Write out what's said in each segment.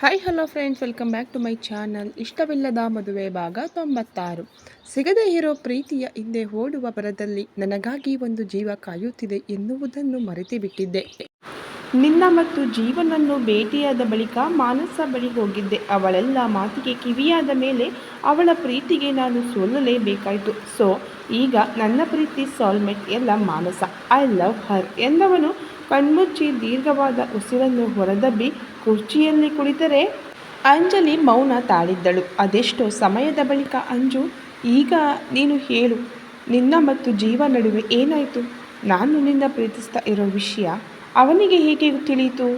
Hi hello friends welcome back to my channel ಇಷ್ಟವಿಲ್ಲದ ಮದುವೆ ಭಾಗ ತೊಂಬತ್ತಾರು. ಸಿಗದೇ ಇರೋ ಪ್ರೀತಿಯ ಹಿಂದೆ ಓಡುವ ಬರದಲ್ಲಿ ನನಗಾಗಿ ಒಂದು ಜೀವ ಕಾಯುತ್ತಿದೆ ಎನ್ನುವುದನ್ನು ಮರೆತಿ ಬಿಟ್ಟಿದ್ದೆ ನಿನ್ನ ಮತ್ತು ಜೀವನನ್ನು ಭೇಟಿಯಾದ ಬಳಿಕ ಮಾನಸ ಬಳಿ ಹೋಗಿದ್ದೆ. ಅವಳೆಲ್ಲ ಮಾತಿಗೆ ಕಿವಿಯಾದ ಮೇಲೆ ಅವಳ ಪ್ರೀತಿಗೆ ನಾನು ಸೋಲಲೇಬೇಕಾಯಿತು. ಸೊ ಈಗ ನನ್ನ ಪ್ರೀತಿ ಸಾಲ್ಮೆಟ್ ಎಲ್ಲ ಮಾನಸ. ಐ ಲವ್ ಹರ್ ಎಂದವನು ಕಣ್ಮುಚ್ಚಿ ದೀರ್ಘವಾದ ಉಸಿರನ್ನು ಹೊರದಬ್ಬಿ ಕುರ್ಚಿಯಲ್ಲಿ ಕುಳಿತರೆ ಅಂಜಲಿ ಮೌನ ತಾಳಿದ್ದಳು. ಅದೆಷ್ಟೋ ಸಮಯದ ಬಳಿಕ ಅಂಜು, ಈಗ ನೀನು ಹೇಳು, ನಿನ್ನ ಮತ್ತು ಜೀವ ನಡುವೆ ಏನಾಯಿತು? ನಾನು ನಿನ್ನ ಪ್ರೀತಿಸ್ತಾ ಇರೋ ವಿಷಯ ಅವನಿಗೆ ಹೇಗೆ ತಿಳಿಯಿತು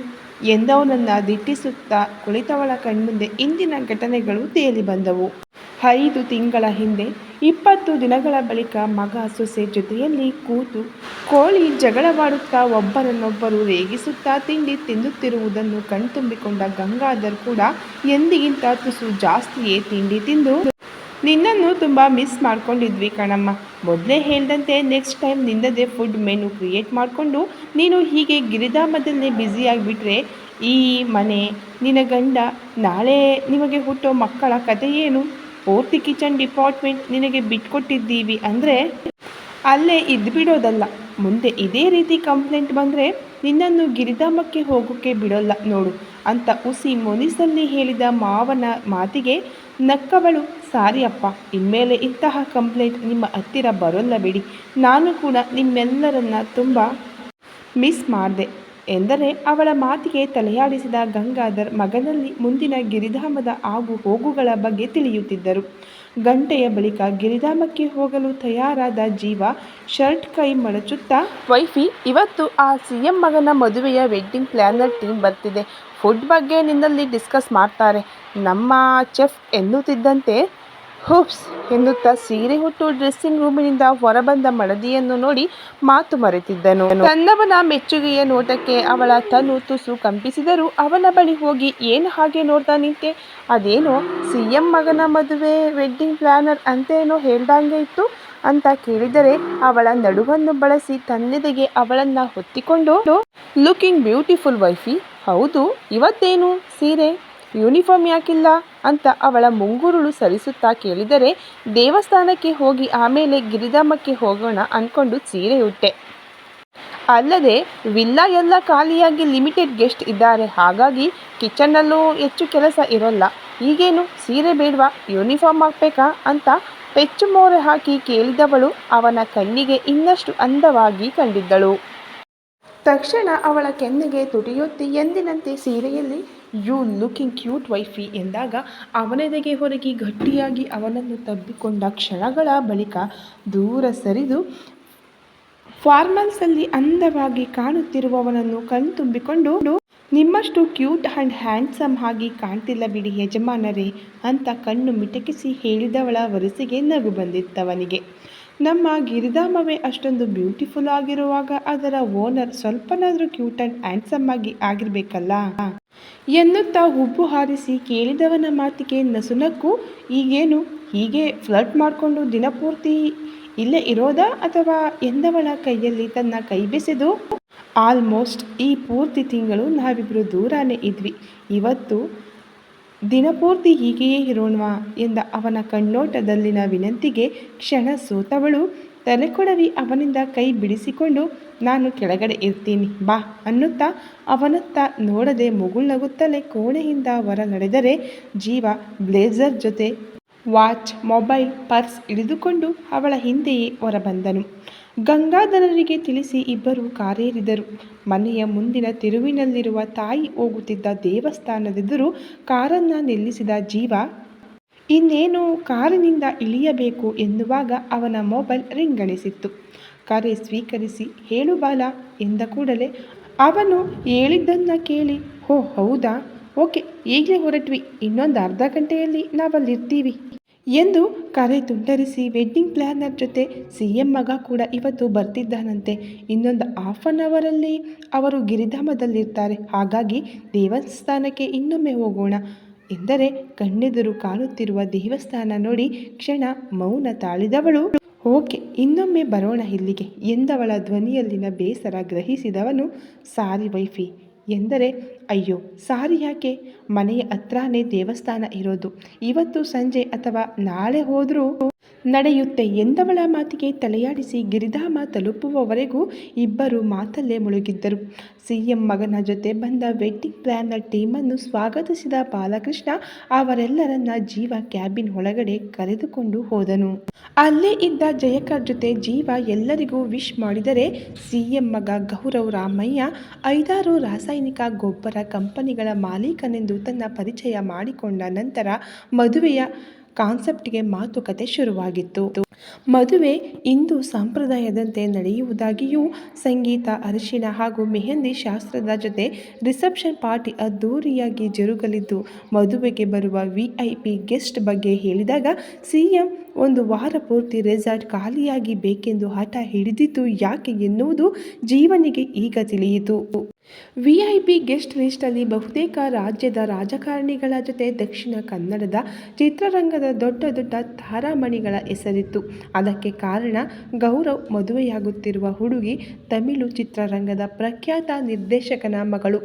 ಎಂದವನನ್ನು ದಿಟ್ಟಿಸುತ್ತಾ ಕುಳಿತವಳ ಕಣ್ಮುಂದೆ ಇಂದಿನ ಘಟನೆಗಳು ತೇಲಿ ಬಂದವು. ಐದು ತಿಂಗಳ ಹಿಂದೆ, ಇಪ್ಪತ್ತು ದಿನಗಳ ಬಳಿಕ ಮಗ ಸೊಸೆ ಜೊತೆಯಲ್ಲಿ ಕೂತು ಕೋಳಿ ಜಗಳವಾಡುತ್ತಾ ಒಬ್ಬರನ್ನೊಬ್ಬರು ರೇಗಿಸುತ್ತಾ ತಿಂಡಿ ತಿನ್ನುತ್ತಿರುವುದನ್ನು ಕಣ್ತುಂಬಿಕೊಂಡ ಗಂಗಾಧರ್ ಕೂಡ ಎಂದಿಗಿಂತ ತುಸು ಜಾಸ್ತಿಯೇ ತಿಂಡಿ ತಿಂದು ನಿನ್ನನ್ನು ತುಂಬ ಮಿಸ್ ಮಾಡ್ಕೊಂಡಿದ್ವಿ ಕಣಮ್ಮ. ಮೊದಲೇ ಹೇಳ್ದಂತೆ ನೆಕ್ಸ್ಟ್ ಟೈಮ್ ನಿನ್ನದೇ ಫುಡ್ ಮೆನು ಕ್ರಿಯೇಟ್ ಮಾಡಿಕೊಂಡು ನೀನು ಹೀಗೆ ಗಿರಿಧಾಮದಲ್ಲೇ ಬ್ಯುಸಿಯಾಗಿಬಿಟ್ರೆ ಈ ಮನೆ ನಿನ್ನ ಗಂಡ ನಾಳೆ ನಿಮಗೆ ಹುಟ್ಟೋ ಮಕ್ಕಳ ಕಥೆಯೇನು ಪೂರ್ತಿ ಕಿಚನ್ ಡಿಪಾರ್ಟ್ಮೆಂಟ್ ನಿನಗೆ ಬಿಟ್ಕೊಟ್ಟಿದ್ದೀವಿ ಅಂದರೆ ಅಲ್ಲೇ ಇದ್ದು ಬಿಡೋದಲ್ಲ. ಮುಂದೆ ಇದೇ ರೀತಿ ಕಂಪ್ಲೇಂಟ್ ಬಂದರೆ ನಿನ್ನನ್ನು ಗಿರಿಧಾಮಕ್ಕೆ ಹೋಗೋಕ್ಕೆ ಬಿಡೋಲ್ಲ ನೋಡು ಅಂತ ಉಸಿ ಮೊನಿಸಲ್ಲಿ ಹೇಳಿದ ಮಾವನ ಮಾತಿಗೆ ನಕ್ಕವಳು ಸಾರಿ ಅಪ್ಪ ಇನ್ಮೇಲೆ ಇಂತಹ ಕಂಪ್ಲೇಂಟ್ ನಿಮ್ಮ ಹತ್ತಿರ ಬರೋಲ್ಲ ಬಿಡಿ. ನಾನು ಕೂಡ ನಿಮ್ಮೆಲ್ಲರನ್ನ ತುಂಬ ಮಿಸ್ ಮಾಡಿದೆ. ಎಂದರೆ ಅವಳ ಮಾತಿಗೆ ತಲೆಯಾಡಿಸಿದ ಗಂಗಾಧರ್ ಮಗನಲ್ಲಿ ಮುಂದಿನ ಗಿರಿಧಾಮದ ಆಗು ಹೋಗುಗಳ ಬಗ್ಗೆ ತಿಳಿಯುತ್ತಿದ್ದರು. ಗಂಟೆಯ ಬಳಿಕ ಗಿರಿಧಾಮಕ್ಕೆ ಹೋಗಲು ತಯಾರಾದ ಜೀವ ಶರ್ಟ್ ಕೈ ಮಡಚುತ್ತಾ, ವೈಫಿ, ಇವತ್ತು ಆ ಸಿ ಎಂ ಮಗನ ಮದುವೆಯ ವೆಡ್ಡಿಂಗ್ ಪ್ಲ್ಯಾನರ್ ಟೀಮ್ ಬರ್ತಿದೆ. ಫುಡ್ ಬಗ್ಗೆ ನಿನ್ನಲ್ಲಿ ಡಿಸ್ಕಸ್ ಮಾಡ್ತಾರೆ. ನಮ್ಮ ಚೆಫ್ ಎನ್ನುತ್ತಿದ್ದಂತೆ ಹುಪ್ಸ್ ಎನ್ನುತ್ತಾ ಸೀರೆ ಹುಟ್ಟು ಡ್ರೆಸ್ಸಿಂಗ್ ರೂಮಿನಿಂದ ಹೊರಬಂದ ಮಡದಿಯನ್ನು ನೋಡಿ ಮಾತು ಮರೆತಿದ್ದನು. ತನ್ನವನ ಮೆಚ್ಚುಗೆಯ ನೋಟಕ್ಕೆ ಅವಳ ತನು ತುಸು ಕಂಪಿಸಿದರೂ ಅವನ ಬಳಿ ಹೋಗಿ ಏನು ಹಾಗೆ ನೋಡ್ತಾ ನಿಂತೆ? ಅದೇನೋ ಸಿ ಎಂ ಮಗನ ಮದುವೆ, ವೆಡ್ಡಿಂಗ್ ಪ್ಲಾನರ್ ಅಂತೇನೋ ಹೇಳ್ದಂಗೆ ಇತ್ತು ಅಂತ ಕೇಳಿದರೆ ಅವಳ ನಡುವನ್ನು ಬಳಸಿ ತನ್ನೆದೆಗೆ ಅವಳನ್ನ ಹೊತ್ತಿಕೊಂಡು, ಲುಕಿಂಗ್ ಬ್ಯೂಟಿಫುಲ್ ವೈಫಿ, ಹೌದು, ಇವತ್ತೇನು ಸೀರೆ? ಯೂನಿಫಾರ್ಮ್ ಯಾಕಿಲ್ಲ? ಅಂತ ಅವಳ ಮುಂಗುರುಳು ಸರಿಸುತ್ತಾ ಕೇಳಿದರೆ, ದೇವಸ್ಥಾನಕ್ಕೆ ಹೋಗಿ ಆಮೇಲೆ ಗಿರಿಧಾಮಕ್ಕೆ ಹೋಗೋಣ ಅಂದ್ಕೊಂಡು ಸೀರೆ ಉಟ್ಟೆ ಅಲ್ಲದೆ, ವಿಲ್ಲಾ ಎಲ್ಲ ಖಾಲಿಯಾಗಿ ಲಿಮಿಟೆಡ್ ಗೆಸ್ಟ್ ಇದ್ದಾರೆ. ಹಾಗಾಗಿ ಕಿಚನ್ನಲ್ಲೂ ಹೆಚ್ಚು ಕೆಲಸ ಇರೋಲ್ಲ. ಈಗೇನು? ಸೀರೆ ಬೇಡವಾ? ಯೂನಿಫಾರ್ಮ್ ಹಾಕ್ಬೇಕಾ? ಅಂತ ಪೆಚ್ಚು ಮೋರೆ ಹಾಕಿ ಕೇಳಿದವಳು ಅವನ ಕಣ್ಣಿಗೆ ಇನ್ನಷ್ಟು ಅಂದವಾಗಿ ಕಂಡಿದ್ದಳು. ತಕ್ಷಣ ಅವಳ ಕೆನ್ನೆಗೆ ತುಟಿಯೊತ್ತಿ ಎಂದಿನಂತೆ ಸೀರೆಯಲ್ಲಿ ಯು ಲುಕಿಂಗ್ ಕ್ಯೂಟ್ ವೈಫಿ ಎಂದಾಗ ಅವನೆದೆಗೆ ಹೊರಗಿ ಗಟ್ಟಿಯಾಗಿ ಅವನನ್ನು ತಬ್ಬಿಕೊಂಡ ಕ್ಷಣಗಳ ಬಳಿಕ ದೂರ ಸರಿದು ಫಾರ್ಮಲ್ಸಲ್ಲಿ ಅಂದವಾಗಿ ಕಾಣುತ್ತಿರುವವನನ್ನು ಕಣ್ತುಂಬಿಕೊಂಡು, ನಿಮ್ಮಷ್ಟು ಕ್ಯೂಟ್ ಆ್ಯಂಡ್ ಹ್ಯಾಂಡ್ಸಮ್ ಆಗಿ ಕಾಣ್ತಿಲ್ಲ ಬಿಡಿ ಯಜಮಾನರೇ ಅಂತ ಕಣ್ಣು ಮಿಟಕಿಸಿ ಹೇಳಿದವಳ ವರಸಿಗೆ ನಗು ಬಂದಿತ್ತವನಿಗೆ. ನಮ್ಮ ಗಿರಿಧಾಮವೇ ಅಷ್ಟೊಂದು ಬ್ಯೂಟಿಫುಲ್ ಆಗಿರುವಾಗ ಅದರ ಓನರ್ ಸ್ವಲ್ಪನಾದರೂ ಕ್ಯೂಟ್ ಆ್ಯಂಡ್ ಹ್ಯಾಂಡ್ಸಮ್ ಆಗಿ ಆಗಿರಬೇಕಲ್ಲ? ಎನ್ನುತ್ತಾ ಹುಬ್ಬು ಹಾರಿಸಿ ಕೇಳಿದವನ ಮಾತಿಗೆ ನಸುನಕ್ಕು, ಈಗೇನು ಹೀಗೆ ಫ್ಲರ್ಟ್ ಮಾಡಿಕೊಂಡು ದಿನಪೂರ್ತಿ ಇಲ್ಲೇ ಇರೋದಾ ಅಥವಾ ಎಂದವಳ ಕೈಯಲ್ಲಿ ತನ್ನ ಕೈ ಬೆಸೆದು? ಆಲ್ಮೋಸ್ಟ್ ಈ ಪೂರ್ತಿ ತಿಂಗಳು ನಾವಿಬ್ಬರು ದೂರಾನೇ ಇದ್ವಿ. ಇವತ್ತು ದಿನಪೂರ್ತಿ ಹೀಗೆಯೇ ಇರೋಣವಾ ಎಂದ ಅವನ ಕಣ್ಣೋಟದಲ್ಲಿನ ವಿನಂತಿಗೆ ಕ್ಷಣ ಸೋತವಳು. ತಲೆಕೊಡವಿ ಅವನಿಂದ ಕೈ ಬಿಡಿಸಿಕೊಂಡು, ನಾನು ಕೆಳಗಡೆ ಇರ್ತೀನಿ, ಬಾ ಅನ್ನುತ್ತಾ ಅವನತ್ತ ನೋಡದೆ ಮುಗುಳ್ನಗುತ್ತಲೇ ಕೋಣೆಯಿಂದ ಹೊರ ನಡೆದರೆ ಜೀವ ಬ್ಲೇಸರ್ ಜೊತೆ ವಾಚ್, ಮೊಬೈಲ್, ಪರ್ಸ್ ಹಿಡಿದುಕೊಂಡು ಅವಳ ಹಿಂದೆಯೇ ಹೊರಬಂದನು. ಗಂಗಾಧರರಿಗೆ ತಿಳಿಸಿ ಇಬ್ಬರು ಕಾರೇರಿದರು. ಮನೆಯ ಮುಂದಿನ ತಿರುವಿನಲ್ಲಿರುವ ತಾಯಿ ಹೋಗುತ್ತಿದ್ದ ದೇವಸ್ಥಾನದೆದುರು ಕಾರನ್ನು ನಿಲ್ಲಿಸಿದ ಜೀವ, ಇನ್ನೇನು ಕಾರಿನಿಂದ ಇಳಿಯಬೇಕು ಎನ್ನುವಾಗ ಅವನ ಮೊಬೈಲ್ ರಿಂಗಣಿಸಿತ್ತು. ಕರೆ ಸ್ವೀಕರಿಸಿ, ಹೇಳು ಬಾಲ ಎಂದ ಕೂಡಲೇ, ಅವನು ಹೇಳಿದ್ದನ್ನು ಕೇಳಿ. ಹೋ ಹೌದಾ? ಓಕೆ, ಈಗಲೇ ಹೊರಟ್ವಿ. ಇನ್ನೊಂದು ಅರ್ಧ ಗಂಟೆಯಲ್ಲಿ ನಾವಲ್ಲಿರ್ತೀವಿ. ಎಂದು ಕರೆ ತುಂಟರಿಸಿ ವೆಡ್ಡಿಂಗ್ ಪ್ಲ್ಯಾನರ್ ಜೊತೆ ಸಿ ಎಂ ಮಗ ಕೂಡ ಇವತ್ತು ಬರ್ತಿದ್ದಾನಂತೆ. ಇನ್ನೊಂದು ಹಾಫ್ ಆನ್ ಅವರಲ್ಲಿ ಅವರು ಗಿರಿಧಾಮದಲ್ಲಿರ್ತಾರೆ. ಹಾಗಾಗಿ ದೇವಸ್ಥಾನಕ್ಕೆ ಇನ್ನೊಮ್ಮೆ ಹೋಗೋಣ ಎಂದರೆ ಕಣ್ಣೆದುರು ಕಾಣುತ್ತಿರುವ ದೇವಸ್ಥಾನ ನೋಡಿ ಕ್ಷಣ ಮೌನ ತಾಳಿದವಳು. ಓಕೆ, ಇನ್ನೊಮ್ಮೆ ಬರೋಣ ಇಲ್ಲಿಗೆ ಎಂದವಳ ಧ್ವನಿಯಲ್ಲಿನ ಬೇಸರ ಗ್ರಹಿಸಿದವನು, ಸಾರಿ ವೈಫಿ ಎಂದರೆ ಅಯ್ಯೋ, ಸಾರಿ ಯಾಕೆ? ಮನೆಯ ಹತ್ರನೇ ದೇವಸ್ಥಾನ ಇರೋದು. ಇವತ್ತು ಸಂಜೆ ಅಥವಾ ನಾಳೆ ಹೋದರೂ ನಡೆಯುತ್ತೆ ಎಂದವಳ ಮಾತಿಗೆ ತಲೆಯಾಡಿಸಿ ಗಿರಿಧಾಮ ತಲುಪುವವರೆಗೂ ಇಬ್ಬರು ಮಾತಲ್ಲೇ ಮುಳುಗಿದ್ದರು. ಸಿಎಂ ಮಗನ ಜೊತೆ ಬಂದ ವೆಡ್ಡಿಂಗ್ ಪ್ಲ್ಯಾನ್ನ ಟೀಮನ್ನು ಸ್ವಾಗತಿಸಿದ ಬಾಲಕೃಷ್ಣ ಅವರೆಲ್ಲರನ್ನ ಜೀವ ಕ್ಯಾಬಿನ್ ಒಳಗಡೆ ಕರೆದುಕೊಂಡು ಹೋದನು. ಅಲ್ಲೇ ಇದ್ದ ಜಯಕರ್ ಜೊತೆ ಜೀವ ಎಲ್ಲರಿಗೂ ವಿಶ್ ಮಾಡಿದರೆ ಸಿಎಂ ಮಗ ಗೌರವ್ ರಾಮಯ್ಯ ಐದಾರು ರಾಸಾಯನಿಕ ಗೊಬ್ಬರ ಕಂಪನಿಗಳ ಮಾಲೀಕನೆಂದು ತನ್ನ ಪರಿಚಯ ಮಾಡಿಕೊಂಡ ನಂತರ ಮದುವೆಯ ಕಾನ್ಸೆಪ್ಟ್ಗೆ ಮಾತುಕತೆ ಶುರುವಾಗಿತ್ತು. ಮದುವೆ ಇಂದು ಸಂಪ್ರದಾಯದಂತೆ ನಡೆಯುವುದಾಗಿಯೂ ಸಂಗೀತ, ಅರಿಶಿನ ಹಾಗೂ ಮೆಹಂದಿ ಶಾಸ್ತ್ರದ ಜೊತೆ ರಿಸೆಪ್ಷನ್ ಪಾರ್ಟಿ ಅದ್ದೂರಿಯಾಗಿ ಜರುಗಲಿದ್ದು, ಮದುವೆಗೆ ಬರುವ ವಿಐಪಿ ಗೆಸ್ಟ್ ಬಗ್ಗೆ ಹೇಳಿದಾಗ ಸಿಎಂ ಒಂದು ವಾರ ಪೂರ್ತಿ ರೆಸಾರ್ಟ್ ಖಾಲಿಯಾಗಿ ಬೇಕೆಂದು ಹಠ ಹಿಡಿದಿದ್ದು ಯಾಕೆ ಎನ್ನುವುದು ಜೀವನಿಗೆ ಈಗ ತಿಳಿಯಿತು. ವಿ ಐ ಪಿ ಗೆಸ್ಟ್ ಲಿಸ್ಟಲ್ಲಿ ಬಹುತೇಕ ರಾಜ್ಯದ ರಾಜಕಾರಣಿಗಳ ಜೊತೆ ದಕ್ಷಿಣ ಕನ್ನಡದ ಚಿತ್ರರಂಗದ ದೊಡ್ಡ ದೊಡ್ಡ ತಾರಾಮಣಿಗಳ ಹೆಸರಿತ್ತು. ಅದಕ್ಕೆ ಕಾರಣ ಗೌರವ್ ಮದುವೆಯಾಗುತ್ತಿರುವ ಹುಡುಗಿ ತಮಿಳು ಚಿತ್ರರಂಗದ ಪ್ರಖ್ಯಾತ ನಿರ್ದೇಶಕನ ಮಗಳು.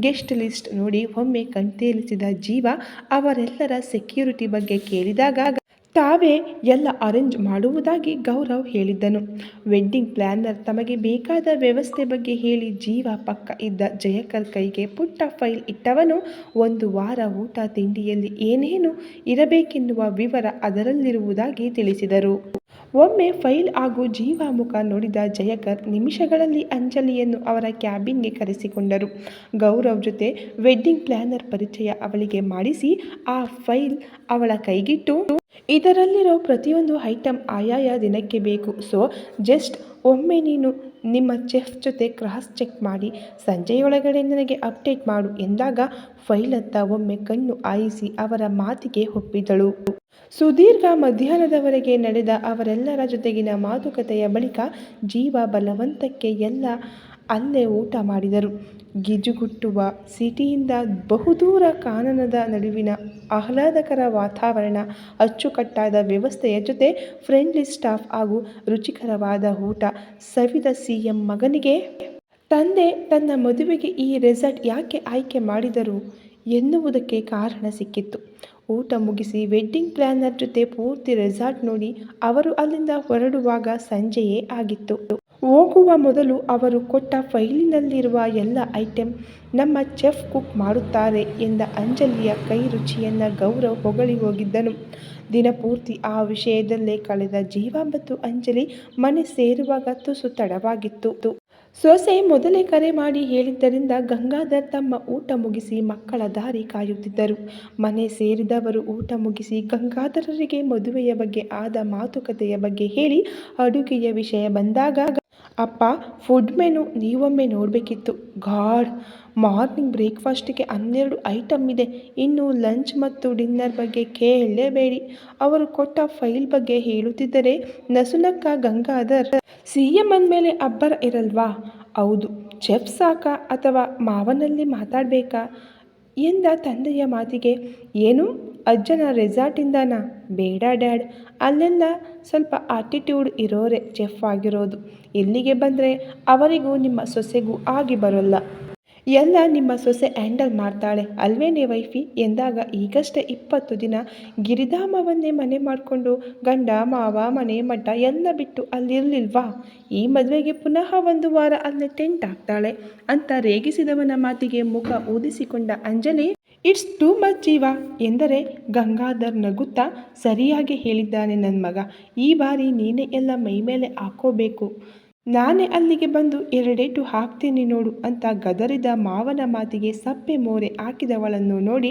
ಗೆಸ್ಟ್ ಲಿಸ್ಟ್ ನೋಡಿ ಒಮ್ಮೆ ಕಣ್ತೇಲಿಸಿದ ಜೀವ ಅವರೆಲ್ಲರ ಸೆಕ್ಯೂರಿಟಿ ಬಗ್ಗೆ ಕೇಳಿದಾಗ ತಾವೇ ಎಲ್ಲ ಅರೇಂಜ್ ಮಾಡುವುದಾಗಿ ಗೌರವ್ ಹೇಳಿದ್ದನು. ವೆಡ್ಡಿಂಗ್ ಪ್ಲ್ಯಾನರ್ ತಮಗೆ ಬೇಕಾದ ವ್ಯವಸ್ಥೆ ಬಗ್ಗೆ ಹೇಳಿ ಜೀವ ಪಕ್ಕ ಇದ್ದ ಜಯಕರ್ ಕೈಗೆ ಪುಟ್ಟ ಫೈಲ್ ಇಟ್ಟವನು. ಒಂದು ವಾರ ಊಟ ತಿಂಡಿಯಲ್ಲಿ ಏನೇನು ಇರಬೇಕೆನ್ನುವ ವಿವರ ಅದರಲ್ಲಿರುವುದಾಗಿ ತಿಳಿಸಿದರು. ಒಮ್ಮೆ ಫೈಲ್ ಹಾಗೂ ಜೀವ ಮುಖ ನೋಡಿದ ಜಯಕರ್ ನಿಮಿಷಗಳಲ್ಲಿ ಅಂಜಲಿಯನ್ನು ಅವರ ಕ್ಯಾಬಿನ್ಗೆ ಕರೆಸಿಕೊಂಡರು. ಗೌರವ್ ಜೊತೆ ವೆಡ್ಡಿಂಗ್ ಪ್ಲ್ಯಾನರ್ ಪರಿಚಯ ಅವಳಿಗೆ ಮಾಡಿಸಿ ಆ ಫೈಲ್ ಅವಳ ಕೈಗಿಟ್ಟು ಇದರಲ್ಲಿರೋ ಪ್ರತಿಯೊಂದು ಐಟಮ್ ಆಯಾಯ ದಿನಕ್ಕೆ ಬೇಕು. ಸೊ, ಜಸ್ಟ್ ಒಮ್ಮೆ ನೀನು ನಿಮ್ಮ ಚೆಫ್ ಜೊತೆ ಕ್ರಾಸ್ ಚೆಕ್ ಮಾಡಿ, ಸಂಜೆಯೊಳಗಡೆ ನನಗೆ ಅಪ್ಡೇಟ್ ಮಾಡು ಎಂದಾಗ ಫೈಲತ್ತ ಒಮ್ಮೆ ಕಣ್ಣು ಆಯಿಸಿ ಅವರ ಮಾತಿಗೆ ಒಪ್ಪಿದಳು. ಸುದೀರ್ಘ ಮಧ್ಯಾಹ್ನದವರೆಗೆ ನಡೆದ ಅವರೆಲ್ಲರ ಜೊತೆಗಿನ ಮಾತುಕತೆಯ ಬಳಿಕ ಜೀವ ಬಲವಂತಕ್ಕೆ ಎಲ್ಲ ಅಲ್ಲೇ ಊಟ ಮಾಡಿದರು. ಗಿಜುಗುಟ್ಟುವ ಸಿಟಿಯಿಂದ ಬಹುದೂರ ಕಾನನದ ನಡುವಿನ ಆಹ್ಲಾದಕರ ವಾತಾವರಣ, ಅಚ್ಚುಕಟ್ಟಾದ ವ್ಯವಸ್ಥೆಯ ಜೊತೆ ಫ್ರೆಂಡ್ಲಿ ಸ್ಟಾಫ್ ಹಾಗೂ ರುಚಿಕರವಾದ ಊಟ ಸವಿದ ಸಿಎಂ ಮಗನಿಗೆ. ತಂದೆ ತನ್ನ ಮದುವೆಗೆ ಈ ರೆಸಾರ್ಟ್ ಯಾಕೆ ಆಯ್ಕೆ ಮಾಡಿದರು ಎನ್ನುವುದಕ್ಕೆ ಕಾರಣ ಸಿಕ್ಕಿತ್ತು. ಊಟ ಮುಗಿಸಿ ವೆಡ್ಡಿಂಗ್ ಪ್ಲ್ಯಾನರ್ ಜೊತೆ ಪೂರ್ತಿ ರೆಸಾರ್ಟ್ ನೋಡಿ ಅವರು ಅಲ್ಲಿಂದ ಹೊರಡುವಾಗ ಸಂಜೆಯೇ ಆಗಿತ್ತು. ಹೋಗುವ ಮೊದಲು ಅವರು ಕೊಟ್ಟ ಫೈಲಿನಲ್ಲಿರುವ ಎಲ್ಲ ಐಟೆಮ್ ನಮ್ಮ ಚೆಫ್ ಕುಕ್ ಮಾಡುತ್ತಾರೆ ಎಂದ ಅಂಜಲಿಯ ಕೈ ರುಚಿಯನ್ನು ಗೌರವ್ ಹೊಗಳಿ ಹೋಗಿದ್ದನು. ದಿನಪೂರ್ತಿ ಆ ವಿಷಯದಲ್ಲೇ ಕಳೆದ ಜೀವ ಮತ್ತು ಅಂಜಲಿ ಮನೆ ಸೇರುವಾಗ ತುಸು ತಡವಾಗಿತ್ತು ಸೊಸೆ ಮೊದಲೇ ಕರೆ ಮಾಡಿ ಹೇಳಿದ್ದರಿಂದ ಗಂಗಾಧರ್ ತಮ್ಮ ಊಟ ಮುಗಿಸಿ ಮಕ್ಕಳ ದಾರಿ ಕಾಯುತ್ತಿದ್ದರು. ಮನೆ ಸೇರಿದವರು ಊಟ ಮುಗಿಸಿ ಗಂಗಾಧರರಿಗೆ ಮದುವೆಯ ಬಗ್ಗೆ ಆದ ಮಾತುಕತೆಯ ಬಗ್ಗೆ ಹೇಳಿ ಅಡುಗೆಯ ವಿಷಯ ಬಂದಾಗ ಅಪ್ಪ ಫುಡ್ ಮೆನು ನೀವೊಮ್ಮೆ ನೋಡಬೇಕಿತ್ತು. ಗಾಡ್ ಮಾರ್ನಿಂಗ್ ಬ್ರೇಕ್ಫಾಸ್ಟಿಗೆ ಹನ್ನೆರಡು ಐಟಮ್ ಇದೆ. ಇನ್ನು ಲಂಚ್ ಮತ್ತು ಡಿನ್ನರ್ ಬಗ್ಗೆ ಕೇಳಲೇಬೇಡಿ. ಅವರು ಕೊಟ್ಟ ಫೈಲ್ ಬಗ್ಗೆ ಹೇಳುತ್ತಿದ್ದರೆ ನಸುನಕ್ಕ ಗಂಗಾಧರ್ ಸಿ ಎಂ ಅಂದಮೇಲೆ ಅಬ್ಬರ ಇರಲ್ವಾ? ಹೌದು ಚೆಫ್ ಸಾಕಾ ಅಥವಾ ಮಾವನಲ್ಲಿ ಮಾತಾಡಬೇಕಾ? ಎಂದ ತಂದೆಯ ಮಾತಿಗೆ, ಏನು? ಅಜ್ಜನ ರೆಸಾರ್ಟಿಂದನಾ? ಬೇಡ ಡ್ಯಾಡ್. ಅಲ್ಲೆಲ್ಲ ಸ್ವಲ್ಪ ಆಟಿಟ್ಯೂಡ್ ಇರೋರೆ, ಚೆಫ್ ಆಗಿರೋದು. ಇಲ್ಲಿಗೆ ಬಂದರೆ ಅವರಿಗೂ ನಿಮ್ಮ ಸೊಸೆಗೂ ಆಗಿ ಬರೋಲ್ಲ. ಎಲ್ಲ ನಿಮ್ಮ ಸೊಸೆ ಹ್ಯಾಂಡಲ್ ಮಾಡ್ತಾಳೆ ಅಲ್ವೇನೇ ವೈಫಿ? ಎಂದಾಗ ಈಗಷ್ಟೇ ಇಪ್ಪತ್ತು ದಿನ ಗಿರಿಧಾಮವನ್ನೇ ಮನೆ ಮಾಡಿಕೊಂಡು ಗಂಡ, ಮಾವ, ಮನೆ, ಮಠ ಎಲ್ಲ ಬಿಟ್ಟು ಅಲ್ಲಿರಲಿಲ್ವಾ? ಈ ಮದುವೆಗೆ ಪುನಃ ಒಂದು ವಾರ ಅಲ್ಲೇ ಟೆಂಟ್ ಹಾಕ್ತಾಳೆ ಅಂತ ರೇಗಿಸಿದವನ ಮಾತಿಗೆ ಮುಖ ಊದಿಸಿಕೊಂಡ ಅಂಜಲಿ, ಇಟ್ಸ್ ಟೂ ಮಚ್ ಜೀವ. ಎಂದರೆ ಗಂಗಾಧರ್ ನಗುತ್ತಾ ಸರಿಯಾಗಿ ಹೇಳಿದ್ದಾನೆ ನನ್ನ ಮಗ, ಈ ಬಾರಿ ನೀನೇ ಎಲ್ಲ ಮೈಮೇಲೆ ಹಾಕೋಬೇಕು. ನಾನೇ ಅಲ್ಲಿಗೆ ಬಂದು ಎರಡೇಟು ಹಾಕ್ತೀನಿ ನೋಡು ಅಂತ ಗದರಿದ ಮಾವನ ಮಾತಿಗೆ ಸಪ್ಪೆ ಮೋರೆ ಹಾಕಿದವಳನ್ನು ನೋಡಿ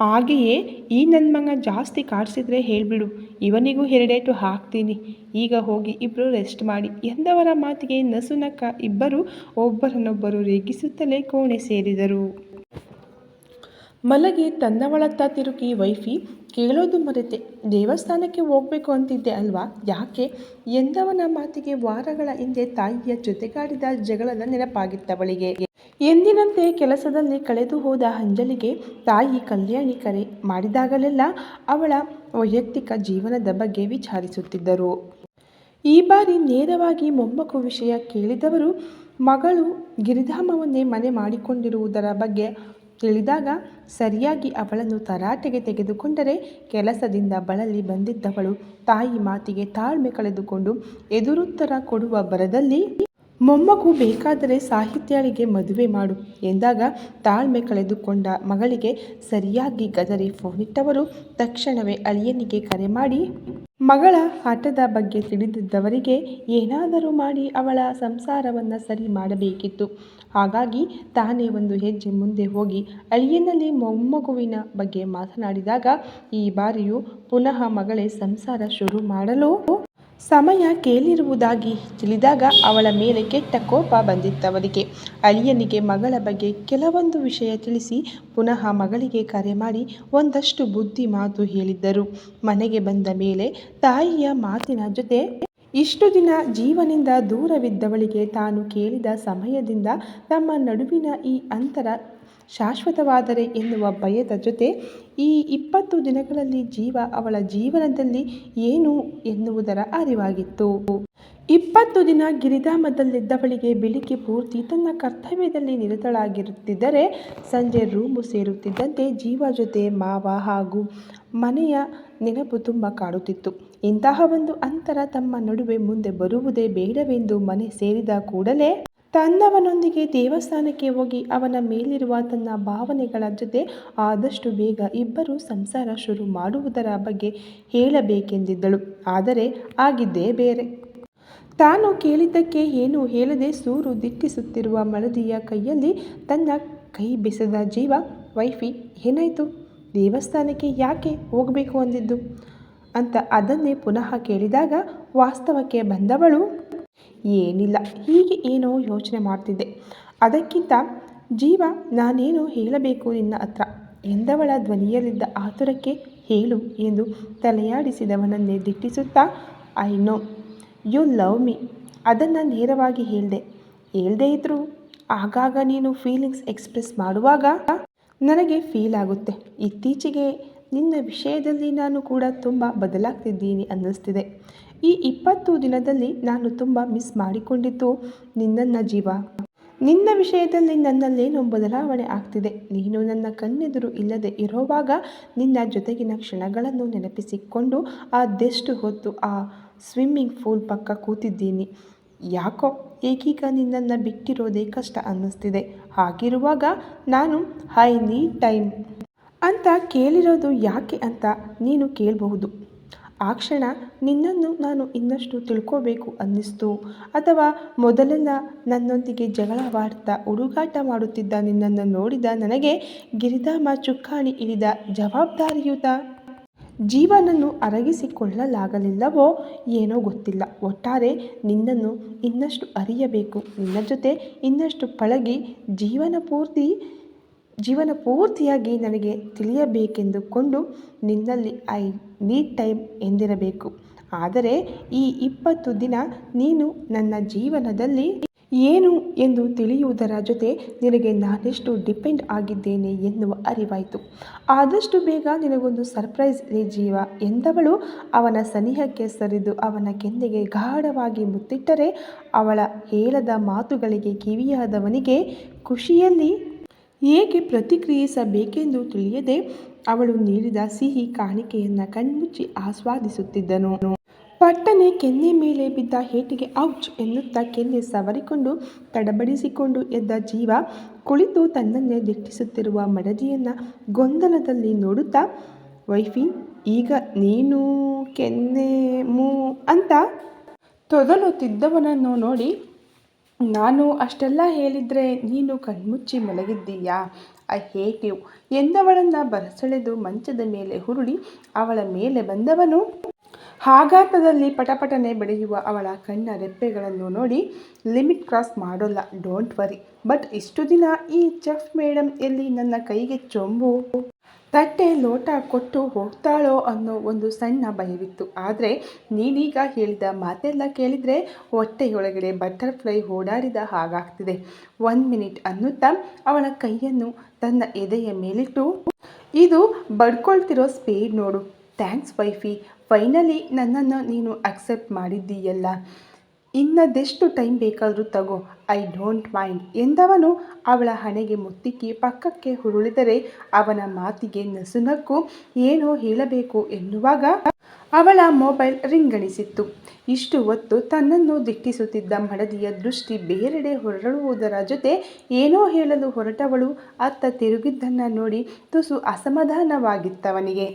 ಹಾಗೆಯೇ ಈ ನನ್ನ ಮಗ ಜಾಸ್ತಿ ಕಾಡಿಸಿದ್ರೆ ಹೇಳಿಬಿಡು, ಇವನಿಗೂ ಎರಡೇಟು ಹಾಕ್ತೀನಿ. ಈಗ ಹೋಗಿ ಇಬ್ಬರು ರೆಸ್ಟ್ ಮಾಡಿ. ಎಂದವರ ಮಾತಿಗೆ ನಸುನಕ್ಕ ಇಬ್ಬರು ಒಬ್ಬರನ್ನೊಬ್ಬರು ರೇಗಿಸುತ್ತಲೇ ಕೋಣೆ ಸೇರಿದರು. ಮಲಗಿ ತನ್ನವಳತ್ತ ತಿರುಗಿ ವೈಫಿ, ಕೇಳೋದು ಮರೆತೆ. ದೇವಸ್ಥಾನಕ್ಕೆ ಹೋಗ್ಬೇಕು ಅಂತಿದ್ದೆ ಅಲ್ವಾ? ಯಾಕೆ? ಎಂದವನ ಮಾತಿಗೆ ವಾರಗಳ ಹಿಂದೆ ತಾಯಿಯ ಜೊತೆಗಾಡಿದ ಜಗಳದ ನೆನಪಾಗಿತ್ತವಳಿಗೆ. ಎಂದಿನಂತೆ ಕೆಲಸದಲ್ಲಿ ಕಳೆದು ಹೋದ ಅಂಜಲಿಗೆ ತಾಯಿ ಕಲ್ಯಾಣಿ ಕರೆ ಮಾಡಿದಾಗಲೆಲ್ಲ ಅವಳ ವೈಯಕ್ತಿಕ ಜೀವನದ ಬಗ್ಗೆ ವಿಚಾರಿಸುತ್ತಿದ್ದರು. ಈ ಬಾರಿ ನೇರವಾಗಿ ಮೊಮ್ಮಗು ವಿಷಯ ಕೇಳಿದವರು ಮಗಳು ಗಿರಿಧಾಮವನ್ನೇ ಮನೆ ಮಾಡಿಕೊಂಡಿರುವುದರ ಬಗ್ಗೆ ತಿಳಿದಾಗ ಸರಿಯಾಗಿ ಅವಳನ್ನು ತರಾಟೆಗೆ ತೆಗೆದುಕೊಂಡರೆ ಕೆಲಸದಿಂದ ಬಳಲಿ ಬಂದಿದ್ದವಳು ತಾಯಿ ಮಾತಿಗೆ ತಾಳ್ಮೆ ಕಳೆದುಕೊಂಡು ಎದುರುತ್ತರ ಕೊಡುವ ಬರದಲ್ಲಿ ಮೊಮ್ಮಗು ಬೇಕಾದರೆ ಸಾಹಿತ್ಯಾಳಿಗೆ ಮದುವೆ ಮಾಡು ಎಂದಾಗ ತಾಳ್ಮೆ ಕಳೆದುಕೊಂಡ ಮಗಳಿಗೆ ಸರಿಯಾಗಿ ಗದರಿ ಫೋನಿಟ್ಟವರು ತಕ್ಷಣವೇ ಅಳಿಯನಿಗೆ ಕರೆ ಮಾಡಿ, ಮಗಳ ಆಟದ ಬಗ್ಗೆ ತಿಳಿದಿದ್ದವರಿಗೆ ಏನಾದರೂ ಮಾಡಿ ಅವಳ ಸಂಸಾರವನ್ನು ಸರಿ ಮಾಡಬೇಕಿತ್ತು. ಹಾಗಾಗಿ ತಾನೇ ಒಂದು ಹೆಜ್ಜೆ ಮುಂದೆ ಹೋಗಿ ಅಳಿಯನಲ್ಲಿ ಮೊಮ್ಮಗುವಿನ ಬಗ್ಗೆ ಮಾತನಾಡಿದಾಗ ಈ ಬಾರಿಯೂ ಪುನಃ ಮಗಳೇ ಸಂಸಾರ ಶುರು ಮಾಡಲು? ಸಮಯ ಕೇಳಿರುವುದಾಗಿ ತಿಳಿದಾಗ ಅವಳ ಮೇಲೆ ಕೆಟ್ಟ ಕೋಪ ಬಂದಿತ್ತವರಿಗೆ ಅಳಿಯನಿಗೆ ಮಗಳ ಬಗ್ಗೆ ಕೆಲವೊಂದು ವಿಷಯ ತಿಳಿಸಿ ಪುನಃ ಮಗಳಿಗೆ ಕರೆ ಮಾಡಿ ಒಂದಷ್ಟು ಬುದ್ಧಿ ಮಾತು ಹೇಳಿದ್ದರು. ಮನೆಗೆ ಬಂದ ಮೇಲೆ ತಾಯಿಯ ಮಾತಿನ ಜೊತೆ ಇಷ್ಟು ದಿನ ಜೀವನಿಂದ ದೂರವಿದ್ದವಳಿಗೆ ತಾನು ಕೇಳಿದ ಸಮಯದಿಂದ ತಮ್ಮ ನಡುವಿನ ಈ ಅಂತರ ಶಾಶ್ವತವಾದರೆ ಎನ್ನುವ ಭಯದ ಜೊತೆ ಈ ಇಪ್ಪತ್ತು ದಿನಗಳಲ್ಲಿ ಜೀವ ಅವಳ ಜೀವನದಲ್ಲಿ ಏನು ಎನ್ನುವುದರ ಅರಿವಾಗಿತ್ತು. ಇಪ್ಪತ್ತು ದಿನ ಗಿರಿಧಾಮದಲ್ಲಿದ್ದವಳಿಗೆ ಬೆಳಿಗ್ಗೆ ಪೂರ್ತಿ ತನ್ನ ಕರ್ತವ್ಯದಲ್ಲಿ ನಿರತಳಾಗಿರುತ್ತಿದ್ದರೆ ಸಂಜೆ ರೂಮು ಸೇರುತ್ತಿದ್ದಂತೆ ಜೀವ ಜೊತೆ ಮಾವ ಹಾಗೂ ಮನೆಯ ನೆನಪು ತುಂಬ ಕಾಡುತ್ತಿತ್ತು. ಇಂತಹ ಒಂದು ಅಂತರ ತಮ್ಮ ನಡುವೆ ಮುಂದೆ ಬರುವುದೇ ಬೇಡವೆಂದು ಮನೆ ಸೇರಿದ ಕೂಡಲೇ ತನ್ನವನೊಂದಿಗೆ ದೇವಸ್ಥಾನಕ್ಕೆ ಹೋಗಿ ಅವನ ಮೇಲಿರುವ ತನ್ನ ಭಾವನೆಗಳ ಜೊತೆ ಆದಷ್ಟು ಬೇಗ ಇಬ್ಬರು ಸಂಸಾರ ಶುರು ಮಾಡುವುದರ ಬಗ್ಗೆ ಹೇಳಬೇಕೆಂದಿದ್ದಳು. ಆದರೆ ಆಗಿದ್ದೇ ಬೇರೆ. ತಾನು ಕೇಳಿದ್ದಕ್ಕೆ ಏನು ಹೇಳದೆ ಸೂರು ದಿಟ್ಟಿಸುತ್ತಿರುವ ಮಳದಿಯ ಕೈಯಲ್ಲಿ ತನ್ನ ಕೈ ಬೆಸೆದ ಜೀವ, ವೈಫಿ, ಏನಾಯಿತು? ದೇವಸ್ಥಾನಕ್ಕೆ ಯಾಕೆ ಹೋಗಬೇಕು? ಅಂದಿದ್ದು. ಅಂತ ಅದನ್ನೇ ಪುನಃ ಕೇಳಿದಾಗ ವಾಸ್ತವಕ್ಕೆ ಬಂದವಳು, ಏನಿಲ್ಲ, ಹೀಗೆ ಏನೋ ಯೋಚನೆ ಮಾಡ್ತಿದ್ದೆ. ಅದಕ್ಕಿಂತ ಜೀವ, ನಾನೇನು ಹೇಳಬೇಕು ನಿನ್ನ ಹತ್ರ? ಎಂದವಳ ಧ್ವನಿಯಲ್ಲಿದ್ದ ಆತುರಕ್ಕೆ ಹೇಳು ಎಂದು ತಲೆಯಾಡಿಸಿದವನನ್ನೇ ದಿಟ್ಟಿಸುತ್ತಾ, I know, you love me. ಅದನ್ನು ನೇರವಾಗಿ ಹೇಳಿದೆ. ಹೇಳ್ದೇ ಇದ್ದರೂ ಆಗಾಗ ನೀನು ಫೀಲಿಂಗ್ಸ್ ಎಕ್ಸ್ಪ್ರೆಸ್ ಮಾಡುವಾಗ ನನಗೆ ಫೀಲ್ ಆಗುತ್ತೆ. ಇತ್ತೀಚೆಗೆ ನಿನ್ನ ವಿಷಯದಲ್ಲಿ ನಾನು ಕೂಡ ತುಂಬ ಬದಲಾಗ್ತಿದ್ದೀನಿ ಅನ್ನಿಸ್ತಿದೆ. ಈ ಇಪ್ಪತ್ತು ದಿನದಲ್ಲಿ ನಾನು ತುಂಬ ಮಿಸ್ ಮಾಡಿಕೊಂಡಿದ್ದು ನಿನ್ನನ್ನು ಜೀವ. ನಿನ್ನ ವಿಷಯದಲ್ಲಿ ನನ್ನಲ್ಲೇನೋ ಬದಲಾವಣೆ ಆಗ್ತಿದೆ. ನೀನು ನನ್ನ ಕಣ್ಣೆದುರು ಇಲ್ಲದೆ ಇರೋವಾಗ ನಿನ್ನ ಜೊತೆಗಿನ ಕ್ಷಣಗಳನ್ನು ನೆನಪಿಸಿಕೊಂಡು ಅದೆಷ್ಟು ಹೊತ್ತು ಆ ಸ್ವಿಮ್ಮಿಂಗ್ ಪೂಲ್ ಪಕ್ಕ ಕೂತಿದ್ದೀನಿ. ಯಾಕೋ ಏಕೀಗ ನಿನ್ನನ್ನು ಬಿಟ್ಟಿರೋದೇ ಕಷ್ಟ ಅನ್ನಿಸ್ತಿದೆ. ಹಾಗಿರುವಾಗ ನಾನು ಹೈ ನೀ ಟೈಮ್ ಅಂತ ಕೇಳಿರೋದು ಯಾಕೆ ಅಂತ ನೀನು ಕೇಳಬಹುದು. ಆ ಕ್ಷಣ ನಿನ್ನನ್ನು ನಾನು ಇನ್ನಷ್ಟು ತಿಳ್ಕೋಬೇಕು ಅನ್ನಿಸ್ತು. ಅಥವಾ ಮೊದಲೆಲ್ಲ ನನ್ನೊಂದಿಗೆ ಜಗಳವಾಡ್ತಾ ಹುಡುಗಾಟ ಮಾಡುತ್ತಿದ್ದ ನಿನ್ನನ್ನು ನೋಡಿದ ನನಗೆ ಗಿರಿಧಾಮ ಚುಕ್ಕಾಣಿ ಇಳಿದ ಜವಾಬ್ದಾರಿಯುತ ಜೀವನನ್ನು ಅರಗಿಸಿಕೊಳ್ಳಲಾಗಲಿಲ್ಲವೋ ಏನೋ ಗೊತ್ತಿಲ್ಲ. ಒಟ್ಟಾರೆ ನಿನ್ನನ್ನು ಇನ್ನಷ್ಟು ಅರಿಯಬೇಕು. ನಿನ್ನ ಜೊತೆ ಇನ್ನಷ್ಟು ಪಳಗಿ ಜೀವನ ಪೂರ್ತಿ ಜೀವನ ಪೂರ್ತಿಯಾಗಿ ನನಗೆ ತಿಳಿಯಬೇಕೆಂದುಕೊಂಡು ನಿನ್ನಲ್ಲಿ ಐ ನೀಡ್ ಟೈಮ್ ಎಂದಿರಬೇಕು. ಆದರೆ ಈ ಇಪ್ಪತ್ತು ದಿನ ನೀನು ನನ್ನ ಜೀವನದಲ್ಲಿ ಏನು ಎಂದು ತಿಳಿಯುವುದರ ಜೊತೆ ನಿನಗೆ ನಾನೆಷ್ಟು ಡಿಪೆಂಡ್ ಆಗಿದ್ದೇನೆ ಎನ್ನುವ ಅರಿವಾಯಿತು. ಆದಷ್ಟು ಬೇಗ ನಿನಗೊಂದು ಸರ್ಪ್ರೈಸ್ ಇದೆ ಜೀವ ಎಂದವಳು ಅವನ ಸನಿಹಕ್ಕೆ ಸರಿದು ಅವನ ಕೆಂದಿಗೆ ಗಾಢವಾಗಿ ಮುತ್ತಿಟ್ಟರೆ ಅವಳ ಹೇಳದ ಮಾತುಗಳಿಗೆ ಕಿವಿಯಾದವನಿಗೆ ಖುಷಿಯಲ್ಲಿ ಹೇಗೆ ಪ್ರತಿಕ್ರಿಯಿಸಬೇಕೆಂದು ತಿಳಿಯದೆ ಅವಳು ನೀಡಿದ ಸಿಹಿ ಕಾಣಿಕೆಯನ್ನು ಕಣ್ಮುಚ್ಚಿ ಆಸ್ವಾದಿಸುತ್ತಿದ್ದನು. ಪಟ್ಟನೆ ಕೆನ್ನೆ ಮೇಲೆ ಬಿದ್ದ ಹೇಟಿಗೆ ಔಚ್ ಎನ್ನುತ್ತಾ ಕೆನ್ನೆ ಸವರಿಕೊಂಡು ತಡಬಡಿಸಿಕೊಂಡು ಎದ್ದ ಜೀವ ಕುಳಿತು ತನ್ನನ್ನೇ ದಿಟ್ಟಿಸುತ್ತಿರುವ ಮಡದಿಯನ್ನು ಗೊಂದಲದಲ್ಲಿ ನೋಡುತ್ತಾ, ವೈಫಿ, ಈಗ ನೀನು ಕೆನ್ನೆ ಮೂ ಅಂತ ತೊದಲುತ್ತಿದ್ದವನನ್ನು ನೋಡಿ ನಾನು ಅಷ್ಟೆಲ್ಲ ಹೇಳಿದ್ರೆ ನೀನು ಕಣ್ಮುಚ್ಚಿ ಮಲಗಿದ್ದೀಯಾ? ಐ ಹೇಟ್ ಯು ಎಂದವಳನ್ನು ಬರಸೆಳೆದು ಮಂಚದ ಮೇಲೆ ಹುರುಳಿ ಅವಳ ಮೇಲೆ ಬಂದವನು? ಆಘಾತದಲ್ಲಿ ಪಟಪಟನೆ ಬೆಳೆಯುವ ಅವಳ ಕಣ್ಣ ರೆಪ್ಪೆಗಳನ್ನು ನೋಡಿ ಲಿಮಿಟ್ ಕ್ರಾಸ್ ಮಾಡೋಲ್ಲ, ಡೋಂಟ್ ವರಿ. ಬಟ್ ಇಷ್ಟು ದಿನ ಈ ಚೆಫ್ ಮೇಡಮ್ ಎಲ್ಲಿ ನನ್ನ ಕೈಗೆ ಚೊಂಬು? ತಟ್ಟೆ ಲೋಟ ಕೊಟ್ಟು ಹೋಗ್ತಾಳೋ ಅನ್ನೋ ಒಂದು ಸಣ್ಣ ಭಯವಿತ್ತು. ಆದರೆ ನೀನೀಗ ಹೇಳಿದ ಮಾತೆಲ್ಲ ಕೇಳಿದರೆ ಹೊಟ್ಟೆಯೊಳಗಡೆ ಬಟರ್ಫ್ಲೈ ಓಡಾಡಿದ ಹಾಗಾಗ್ತಿದೆ. ಒನ್ ಮಿನಿಟ್ ಅನ್ನುತ್ತಾ ಅವಳ ಕೈಯನ್ನು ತನ್ನ ಎದೆಯ ಮೇಲಿಟ್ಟು, ಇದು ಬಡ್ಕೊಳ್ತಿರೋ ಸ್ಪೀಡ್ ನೋಡು. Thanks wifey. ಫೈನಲಿ ನನ್ನನ್ನು ನೀನು ಅಕ್ಸೆಪ್ಟ್ ಮಾಡಿದ್ದೀಯಲ್ಲ. ಇನ್ನದೆಷ್ಟು ಟೈಮ್ ಬೇಕಾದರೂ ತಗೋ. ಐ ಡೋಂಟ್ ಮೈಂಡ್ ಎಂದವನು ಅವಳ ಹಣೆಗೆ ಮುತ್ತಿಕ್ಕಿ ಪಕ್ಕಕ್ಕೆ ಹುರುಳಿದರೆ ಅವನ ಮಾತಿಗೆ ನಸುನಕ್ಕು ಏನೋ ಹೇಳಬೇಕು ಎನ್ನುವಾಗ ಅವಳ ಮೊಬೈಲ್ ರಿಂಗಣಿಸಿತ್ತು. ಇಷ್ಟು ಹೊತ್ತು ತನ್ನನ್ನು ದಿಟ್ಟಿಸುತ್ತಿದ್ದ ಮಡದಿಯ ದೃಷ್ಟಿ ಬೇರೆಡೆ ಹೊರಳುವುದರ ಜೊತೆ ಏನೋ ಹೇಳಲು ಹೊರಟವಳು ಅತ್ತ ತಿರುಗಿದ್ದನ್ನು ನೋಡಿ ತುಸು ಅಸಮಾಧಾನವಾಗಿತ್ತವನಿಗೆ.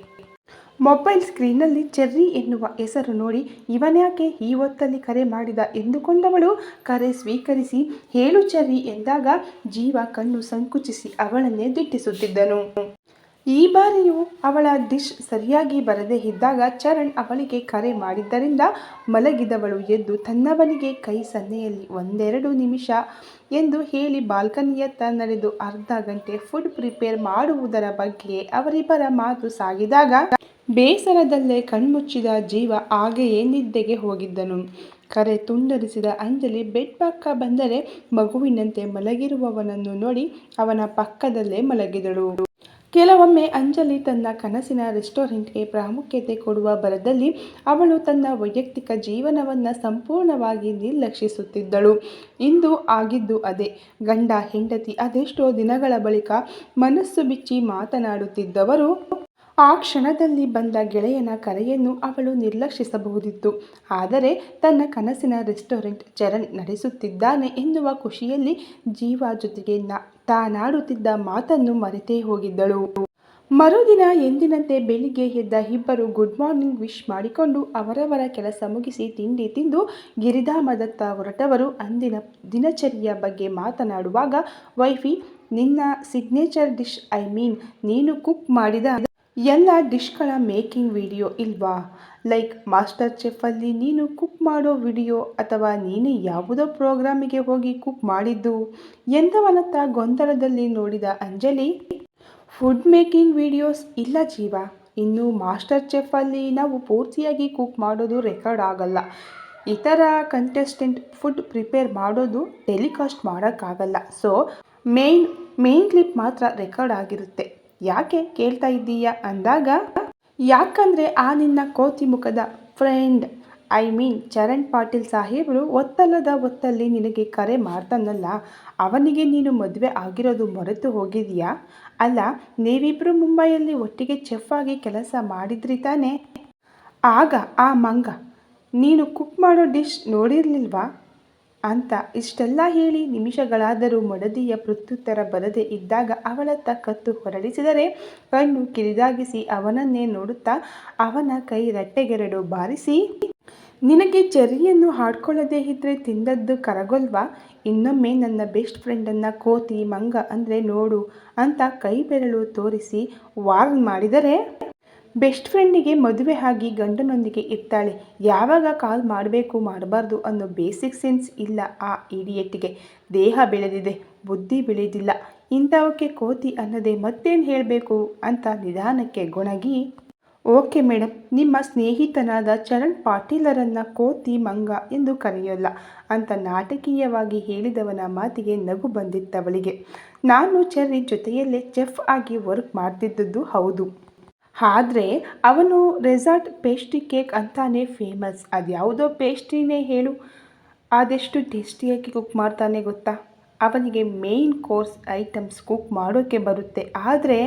ಮೊಬೈಲ್ ಸ್ಕ್ರೀನ್ನಲ್ಲಿ ಚೆರ್ರಿ ಎನ್ನುವ ಹೆಸರು ನೋಡಿ ಇವನ್ಯಾಕೆ ಈ ಹೊತ್ತಲ್ಲಿ ಕರೆ ಮಾಡಿದ ಎಂದುಕೊಂಡವಳು? ಕರೆ ಸ್ವೀಕರಿಸಿ ಹೇಳು ಚೆರ್ರಿ ಎಂದಾಗ ಜೀವ ಕಣ್ಣು ಸಂಕುಚಿಸಿ ಅವಳನ್ನೇ ದಿಟ್ಟಿಸುತ್ತಿದ್ದನು. ಈ ಬಾರಿಯೂ ಅವಳ ಡಿಶ್ ಸರಿಯಾಗಿ ಬರದೇ ಇದ್ದಾಗ ಚರಣ್ ಅವಳಿಗೆ ಕರೆ ಮಾಡಿದ್ದರಿಂದ ಮಲಗಿದವಳು ಎದ್ದು ತನ್ನವನಿಗೆ ಕೈ ಸನ್ನೆಯಲ್ಲಿ ಒಂದೆರಡು ನಿಮಿಷ ಎಂದು ಹೇಳಿ ಬಾಲ್ಕನಿಯತ್ತ ನಡೆದು ಅರ್ಧ ಗಂಟೆ ಫುಡ್ ಪ್ರಿಪೇರ್ ಮಾಡುವುದರ ಬಗ್ಗೆ ಅವರಿಬ್ಬರ ಮಾತು ಸಾಗಿದಾಗ ಬೇಸರದಲ್ಲೇ ಕಣ್ಮುಚ್ಚಿದ ಜೀವ ಹಾಗೆಯೇ ನಿದ್ದೆಗೆ ಹೋಗಿದ್ದನು. ಕರೆ ತುಂಡರಿಸಿದ ಅಂಜಲಿ ಬೆಡ್ ಪಕ್ಕ ಬಂದರೆ ಮಗುವಿನಂತೆ ಮಲಗಿರುವವನನ್ನು ನೋಡಿ ಅವನ ಪಕ್ಕದಲ್ಲೇ ಮಲಗಿದಳು. ಕೆಲವೊಮ್ಮೆ ಅಂಜಲಿ ತನ್ನ ಕನಸಿನ ರೆಸ್ಟೋರೆಂಟ್ಗೆ ಪ್ರಾಮುಖ್ಯತೆ ಕೊಡುವ ಬರದಲ್ಲಿ ಅವಳು ತನ್ನ ವೈಯಕ್ತಿಕ ಜೀವನವನ್ನು ಸಂಪೂರ್ಣವಾಗಿ ನಿರ್ಲಕ್ಷಿಸುತ್ತಿದ್ದಳು. ಇಂದು ಆಗಿದ್ದು ಅದೇ. ಗಂಡ, ಹೆಂಡತಿ ಅದೆಷ್ಟೋ ದಿನಗಳ ಬಳಿಕ ಮನಸ್ಸು ಬಿಚ್ಚಿ ಮಾತನಾಡುತ್ತಿದ್ದವರು ಆ ಕ್ಷಣದಲ್ಲಿ ಬಂದ ಗೆಳೆಯನ ಕರೆಯನ್ನು ಅವಳು ನಿರ್ಲಕ್ಷಿಸಬಹುದಿತ್ತು. ಆದರೆ ತನ್ನ ಕನಸಿನ ರೆಸ್ಟೋರೆಂಟ್ ಚರಣ್ ನಡೆಸುತ್ತಿದ್ದಾನೆ ಎನ್ನುವ ಖುಷಿಯಲ್ಲಿ ಜೀವ ಜೊತೆಗೆ ನ, ತಾನಾಡುತ್ತಿದ್ದ ಮಾತನ್ನು ಮರೆತೇ ಹೋಗಿದ್ದಳು. ಮರುದಿನ ಎಂದಿನಂತೆ ಬೆಳಿಗ್ಗೆ ಎದ್ದ ಇಬ್ಬರು ಗುಡ್ ಮಾರ್ನಿಂಗ್ ವಿಶ್ ಮಾಡಿಕೊಂಡು ಅವರವರ ಕೆಲಸ ಮುಗಿಸಿ ತಿಂಡಿ ತಿಂದು ಗಿರಿಧಾಮದತ್ತ ಹೊರಟವರು ಅಂದಿನ ದಿನಚರಿಯ ಬಗ್ಗೆ ಮಾತನಾಡುವಾಗ, ವೈಫಿ, ನಿನ್ನ ಸಿಗ್ನೇಚರ್ ಡಿಶ್ ಐ ಮೀನ್ ನೀನು ಕುಕ್ ಮಾಡಿದ ಎಲ್ಲ ಡಿಶ್ಗಳ ಮೇಕಿಂಗ್ ವಿಡಿಯೋ ಇಲ್ವಾ? ಲೈಕ್ ಮಾಸ್ಟರ್ ಚೆಫಲ್ಲಿ ನೀನು ಕುಕ್ ಮಾಡೋ ವಿಡಿಯೋ ಅಥವಾ ನೀನು ಯಾವುದೋ ಪ್ರೋಗ್ರಾಮಿಗೆ ಹೋಗಿ ಕುಕ್ ಮಾಡಿದ್ದು? ಎಂದವನತ್ತ ಗೊಂದಲದಲ್ಲಿ ನೋಡಿದ ಅಂಜಲಿ, ಫುಡ್ ಮೇಕಿಂಗ್ ವಿಡಿಯೋಸ್ ಇಲ್ಲ ಜೀವ. ಇನ್ನು ಮಾಸ್ಟರ್ ಚೆಫಲ್ಲಿ ನಾವು ಪೂರ್ತಿಯಾಗಿ ಕುಕ್ ಮಾಡೋದು ರೆಕಾರ್ಡ್ ಆಗಲ್ಲ. ಇತರ ಕಂಟೆಸ್ಟೆಂಟ್ ಫುಡ್ ಪ್ರಿಪೇರ್ ಮಾಡೋದು ಟೆಲಿಕಾಸ್ಟ್ ಮಾಡೋಕ್ಕಾಗಲ್ಲ. ಸೊ, ಮೇನ್ ಮೇನ್ ಕ್ಲಿಪ್ ಮಾತ್ರ ರೆಕಾರ್ಡ್ ಆಗಿರುತ್ತೆ. ಯಾಕೆ ಕೇಳ್ತಾ ಇದ್ದೀಯಾ ಅಂದಾಗ, ಯಾಕಂದರೆ ಆ ನಿನ್ನ ಕೋತಿ ಮುಖದ friend I mean Charan Patil ಸಾಹೇಬರು ಒತ್ತಲ್ಲದ ಒತ್ತಲ್ಲಿ ನಿನಗೆ ಕರೆ ಮಾಡ್ತಾನಲ್ಲ, ಅವನಿಗೆ ನೀನು ಮದುವೆ ಆಗಿರೋದು ಮರೆತು ಹೋಗಿದೆಯಾ? ಅಲ್ಲ ನೀವಿಬ್ಬರು ಮುಂಬೈಯಲ್ಲಿ ಒಟ್ಟಿಗೆ ಚೆಫ್ ಆಗಿ ಕೆಲಸ ಮಾಡಿದ್ರಿ ತಾನೇ? ಆಗ ಆ ಮಂಗ, ನೀನು ಕುಕ್ ಮಾಡೋ ಡಿಶ್ ನೋಡಿರಲಿಲ್ವಾ? ಅಂತ ಇಷ್ಟೆಲ್ಲ ಹೇಳಿ ನಿಮಿಷಗಳಾದರೂ ಮಡದಿಯ ಪ್ರತ್ಯುತ್ತರ ಬರದೇ ಇದ್ದಾಗ ಅವಳತ್ತ ಕತ್ತು ಹೊರಡಿಸಿದರೆ ಕಣ್ಣು ಕಿರಿದಾಗಿಸಿ ಅವನನ್ನೇ ನೋಡುತ್ತಾ ಅವನ ಕೈ ರಟ್ಟೆಗೆರಡು ಬಾರಿಸಿ, ನಿನಗೆ ಚೆರ್ರಿಯನ್ನು ಹಾಡ್ಕೊಳ್ಳದೇ ಇದ್ದರೆ ತಿಂದದ್ದು ಕರಗೊಲ್ವಾ? ಇನ್ನೊಮ್ಮೆ ನನ್ನ ಬೆಸ್ಟ್ ಫ್ರೆಂಡನ್ನು ಕೋತಿ ಮಂಗ ಅಂದರೆ ನೋಡು ಅಂತ ಕೈ ಬೆರಳು ತೋರಿಸಿ ವಾರ್ನ್ ಮಾಡಿದರೆ ಬೆಸ್ಟ್ ಫ್ರೆಂಡಿಗೆ ಮದುವೆ ಆಗಿ ಗಂಡನೊಂದಿಗೆ ಇರ್ತಾಳೆ. ಯಾವಾಗ ಕಾಲ್ ಮಾಡಬೇಕು ಮಾಡಬಾರ್ದು ಅನ್ನೋ ಬೇಸಿಕ್ ಸೆನ್ಸ್ ಇಲ್ಲ ಆ ಇಡಿಯಟ್ಗೆ ದೇಹ ಬೆಳೆದಿದೆ, ಬುದ್ಧಿ ಬೆಳೆದಿಲ್ಲ. ಇಂಥವಕ್ಕೆ ಕೋತಿ ಅನ್ನದೆ ಮತ್ತೇನು ಹೇಳಬೇಕು ಅಂತ ನಿಧಾನಕ್ಕೆ ಗೊಣಗಿ, ಓಕೆ ಮೇಡಮ್ ನಿಮ್ಮ ಸ್ನೇಹಿತನಾದ ಚರಣ್ ಪಾಟೀಲರನ್ನು ಕೋತಿ ಮಂಗ ಎಂದು ಕರೆಯೋಲ್ಲ ಅಂತ ನಾಟಕೀಯವಾಗಿ ಹೇಳಿದವನ ಮಾತಿಗೆ ನಗು ಬಂದಿತ್ತವಳಿಗೆ. ನಾನು ಚರ್ರಿ ಜೊತೆಯಲ್ಲೇ ಚೆಫ್ ಆಗಿ ವರ್ಕ್ ಮಾಡ್ತಿದ್ದದ್ದು ಹೌದು. ಆದರೆ ಅವನು ರೆಸಾರ್ಟ್ ಪೇಸ್ಟ್ರಿ ಕೇಕ್ ಅಂತಾನೆ ಫೇಮಸ್. ಅದ್ಯಾವುದೋ ಪೇಸ್ಟ್ರಿನೇ ಹೇಳು. ಅದೆಷ್ಟು ಟೇಸ್ಟಿಯಾಗಿ ಕುಕ್ ಮಾಡ್ತಾನೆ ಗೊತ್ತಾ? ಅವನಿಗೆ ಮೇಯ್ನ್ ಕೋರ್ಸ್ ಐಟಮ್ಸ್ ಕುಕ್ ಮಾಡೋಕ್ಕೆ ಬರುತ್ತೆ. ಆದರೆ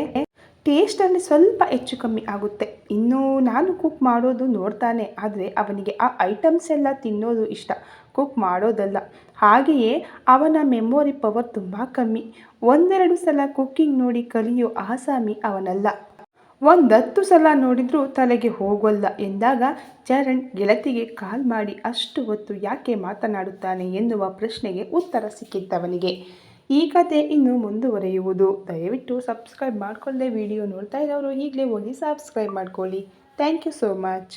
ಟೇಸ್ಟಲ್ಲಿ ಸ್ವಲ್ಪ ಹೆಚ್ಚು ಕಮ್ಮಿ ಆಗುತ್ತೆ. ಇನ್ನು ನಾನು ಕುಕ್ ಮಾಡೋದು ನೋಡ್ತಾನೆ. ಆದರೆ ಅವನಿಗೆ ಆ ಐಟಮ್ಸ್ ಎಲ್ಲ ತಿನ್ನೋದು ಇಷ್ಟ. ಕುಕ್ ಮಾಡೋದಲ್ಲ. ಹಾಗೆಯೇ ಅವನ ಮೆಮೊರಿ ಪವರ್ ತುಂಬ ಕಮ್ಮಿ. ಒಂದೆರಡು ಸಲ ಕುಕ್ಕಿಂಗ್ ನೋಡಿ ಕಲಿಯೋ ಆಸಾಮಿ ಅವನಲ್ಲ. ಒಂದತ್ತು ಸಲ ನೋಡಿದರೂ ತಲೆಗೆ ಹೋಗೋಲ್ಲ ಎಂದಾಗ ಚರಣ್ ಗೆಳತಿಗೆ ಕಾಲ್ ಮಾಡಿ, ಅಷ್ಟು ಹೊತ್ತು ಯಾಕೆ ಮಾತನಾಡುತ್ತಾನೆ? ಎನ್ನುವ ಪ್ರಶ್ನೆಗೆ ಉತ್ತರ ಸಿಕ್ಕಿದ್ದವನಿಗೆ ಈ ಕತೆ ಇನ್ನು ಮುಂದುವರೆಯುವುದು. ದಯವಿಟ್ಟು ಸಬ್ಸ್ಕ್ರೈಬ್ ಮಾಡಿಕೊಳ್ಳದೆ ವಿಡಿಯೋ ನೋಡ್ತಾ ಇರೋರು ಈಗಲೇ ಹೋಗಿ ಸಬ್ಸ್ಕ್ರೈಬ್ ಮಾಡ್ಕೊಳ್ಳಿ. Thank you so much.